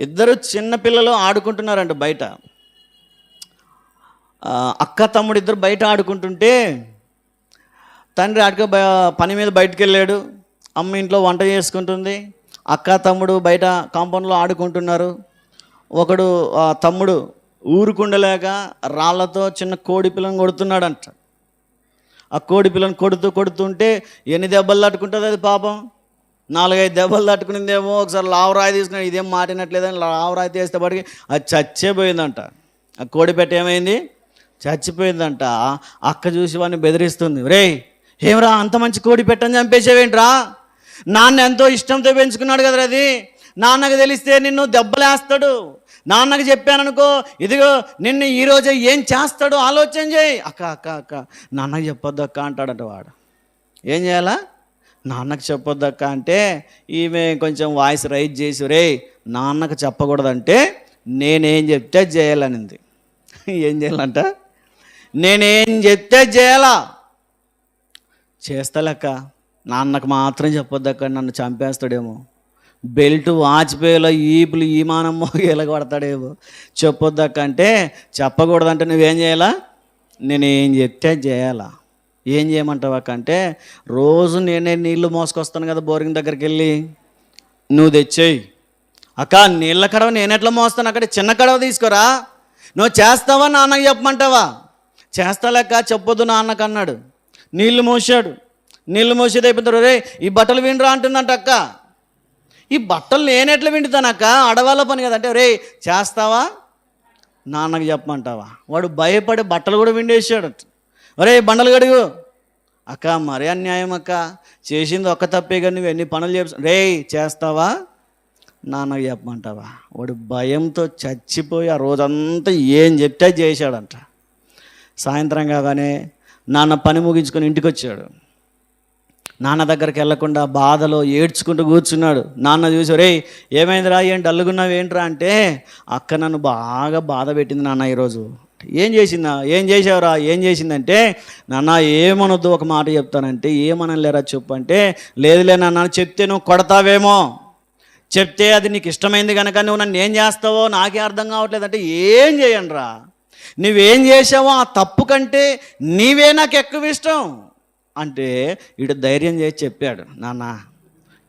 ఇద్దరు చిన్న పిల్లలు ఆడుకుంటున్నారంట బయట. అక్క తమ్ముడు ఇద్దరు బయట ఆడుకుంటుంటే తండ్రి ఆడుకో పని మీద బయటకు వెళ్ళాడు అమ్మ ఇంట్లో వంట చేసుకుంటుంది. అక్క తమ్ముడు బయట కాంపౌండ్లో ఆడుకుంటున్నారు. ఒకడు తమ్ముడు ఊరుకుండలేక రాళ్ళతో చిన్న కోడి పిల్లని కొడుతున్నాడంట. ఆ కోడి పిల్లని కొడుతూ కొడుతుంటే ఎన్ని దెబ్బలు తట్టుకుంటుంది అది పాపం? నాలుగైదు దెబ్బలు తట్టుకునిందేమో ఒకసారి లావరాయి తీసుకుని ఇదేం మాటినట్లేదని లావరాయి తీస్తే పడికి అది చచ్చే పోయిందంట ఆ కోడి పెట్ట ఏమైంది? చచ్చిపోయిందంట. అక్క చూసి వాడిని బెదిరిస్తుంది. రేయ్ ఏమరా అంత మంచి కోడి పెట్టని చంపేసేవేంట్రా? నాన్న ఎంతో ఇష్టంతో పెంచుకున్నాడు కదరా అది. నాన్నకు తెలిస్తే నిన్ను దెబ్బలేస్తాడు. నాన్నకు చెప్పాననుకో ఇదిగో నిన్ను ఈరోజే ఏం చేస్తాడో ఆలోచన చేయి. అక్క అక్క అక్క నాన్నకు చెప్పొద్దు అక్క అంటాడట వాడు. ఏం చేయాలా? నాన్నకు చెప్పొద్దక్క అంటే ఈమె కొంచెం వాయిస్ రైజ్ చేసి రే నాన్నకు చెప్పకూడదంటే నేనేం చెప్తే చేయాలనింది. ఏం చేయాలంట? నేనేం చెప్తే చేయాలా? చేస్తాలక్క. నాన్నకు మాత్రం చెప్పొద్దక్క నన్ను చంపేస్తాడేమో. బెల్ట్ వాచిపోయేలా ఈపులు ఈమానం మానం మోగేలా కొడతాడేమో చెప్పొద్దక్క అంటే చెప్పకూడదంటే నువ్వేం చేయాలా? నేను ఏం చెప్తే చేయాలా? ఏం చేయమంటావా కంటే అంటే రోజు నేనే నీళ్ళు మోసుకొస్తాను కదా బోరింగ్ దగ్గరికి వెళ్ళి నువ్వు తెచ్చేయి. అక్క నీళ్ళ కడవ నేను ఎట్లా మోస్తాను? అక్కడ చిన్న కడవ తీసుకురా. నువ్వు చేస్తావా నాన్నకి చెప్పమంటావా? చేస్తాలేక చెప్పొద్దు నాన్నకు అన్నాడు. నీళ్ళు మోసాడు నీళ్ళు మోసేది అయిపోతారు రే ఈ బట్టలు వినరా అంటుందంట అక్క. ఈ బట్టలు నేను వింటుతానక్క అడవాల పని కదంటే రే చేస్తావా? నాన్నకి చెప్పమంటావా? వాడు భయపడి బట్టలు కూడా విండేసాడు ఒరే బండలు గడుగు అక్క మరే అన్యాయం అక్క. చేసింది ఒక్క తప్పే కానీ నువ్వు ఎన్ని పనులు చేస్తా రే చేస్తావా? నాన్న చెప్పమంటావా? వాడు భయంతో చచ్చిపోయి ఆ రోజంతా ఏం చెప్తే చేశాడంట. సాయంత్రం కాగానే నాన్న పని ముగించుకొని ఇంటికి వచ్చాడు నాన్న దగ్గరికి వెళ్ళకుండా బాధలో ఏడ్చుకుంటూ కూర్చున్నాడు. నాన్న చూసి రే ఏమైందిరా? ఏం డల్లుగున్నావు ఏంట్రా అంటే అక్క నన్ను బాగా బాధ పెట్టింది నాన్న ఈరోజు. ఏం చేసిందా? ఏం చేసావురా ఏం చేసిందంటే నాన్న ఏమనొద్దు ఒక మాట చెప్తానంటే ఏమనలేరా చెప్పు అంటే లేదులే నాన్న చెప్తే నువ్వు కొడతావేమో. చెప్తే అది నీకు ఇష్టమైంది కనుక నువ్వు నన్ను ఏం చేస్తావో నాకే అర్థం కావట్లేదు. అంటే ఏం చేయండి రా నువ్వేం చేసావో ఆ తప్పు కంటే నీవే నాకు ఎక్కువ ఇష్టం. అంటే ఇటు ధైర్యం చేసి చెప్పాడు నాన్న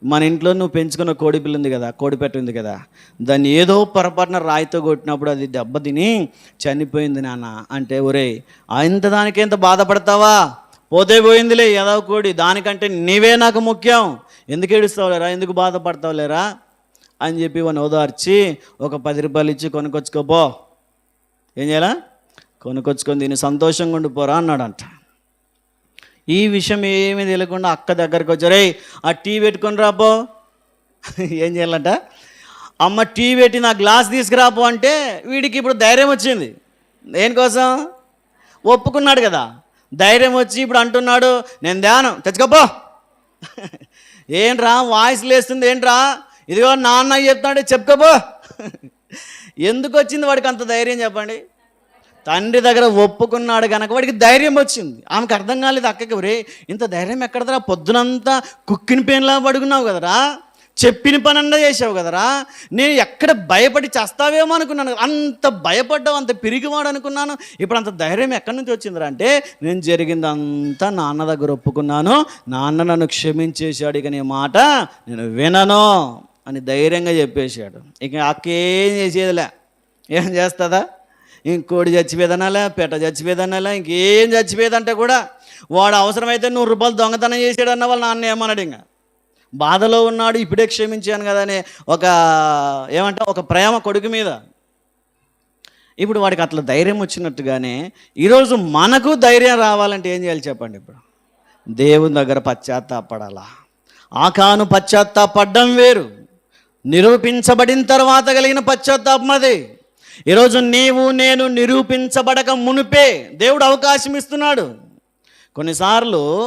మన ఇంట్లో నువ్వు పెంచుకున్న కోడిపిల్ల ఉంది కదా కోడిపెట్ట ఉంది కదా దాన్ని ఏదో పొరపాటున రాయితో కొట్టినప్పుడు అది దెబ్బ తిని చనిపోయింది నాన్న. అంటే ఒరే ఇంత దానికి ఎంత బాధపడతావా? పోతే పోయిందిలే ఏదో కోడి దానికంటే నీవే నాకు ముఖ్యం. ఎందుకు ఏడుస్తావులేరా? ఎందుకు బాధపడతావులేరా? అని చెప్పి వాడిని ఓదార్చి ఒక పది రూపాయలు ఇచ్చి కొనుక్కొచ్చుకోపో ఏం చేయాలా? కొనుక్కొచ్చుకొని దీన్ని సంతోషంగా ఉండిపోరా అన్నాడంట. ఈ విషయం ఏమీ తెలియకుండా అక్క దగ్గరికి వచ్చారే. ఆ టీ పెట్టుకొని రాపో ఏం చేయాలంట? అమ్మ టీ పెట్టి నా గ్లాస్ తీసుకురాపో అంటే వీడికి ఇప్పుడు ధైర్యం వచ్చింది. దేనికోసం ఒప్పుకున్నాడు కదా. ధైర్యం వచ్చి ఇప్పుడు అంటున్నాడు నేను ధ్యానం తెచ్చుకోపో ఏంట్రా వాయిస్ లేస్తుంది ఏంట్రా? ఇదిగో నాన్న చెప్తాడు చెప్పుకోపో ఎందుకు వచ్చింది వాడికి అంత ధైర్యం చెప్పండి? తండ్రి దగ్గర ఒప్పుకున్నాడు కనుక వాడికి ధైర్యం వచ్చింది. ఆమెకు అర్థం కాలేదు అక్కకి రే ఇంత ధైర్యం ఎక్కడదరా? పొద్దునంతా కుక్కిన పెన్లా పడుకున్నావు కదరా? చెప్పిన పని అన్నా చేసావు కదరా? నేను ఎక్కడ భయపడి చేస్తావేమో అనుకున్నాను అంత భయపడ్డావు అంత పిరిగివాడు అనుకున్నాను. ఇప్పుడు అంత ధైర్యం ఎక్కడి నుంచి వచ్చిందిరా అంటే నేను జరిగిందంతా నాన్న దగ్గర ఒప్పుకున్నాను. నాన్న నన్ను క్షమించేశాడు ఇక నీ మాట నేను వినను అని ధైర్యంగా చెప్పేశాడు. ఇక అక్కేం చేసేదిలే. ఏం చేస్తుందా? ఇంకోటి చచ్చిపోయేదనాలా? పెట్ట చచ్చిపోయేదనాలా? ఇంకేం చచ్చిపోయేదంటే కూడా వాడు అవసరమైతే నూరు రూపాయలు దొంగతనం చేసాడన్న వాళ్ళు నాన్న ఏమన్నాడు ఇంకా? బాధలో ఉన్నాడు ఇప్పుడే క్షమించాను కదా అని ఒక ఏమంటా ఒక ప్రేమ కొడుకు మీద. ఇప్పుడు వాడికి అట్లా ధైర్యం వచ్చినట్టుగానే ఈరోజు మనకు ధైర్యం రావాలంటే ఏం చేయాలి చెప్పండి ఇప్పుడు? దేవుని దగ్గర పశ్చాత్తాపడాలా? ఆకాను పశ్చాత్తాపడ్డం వేరు. నిరూపించబడిన తర్వాత కలిగిన పశ్చాత్తాపం అది. ఈరోజు నీవు నేను నిరూపించబడక మునిపే దేవుడు అవకాశం ఇస్తున్నాడు. కొన్నిసార్లు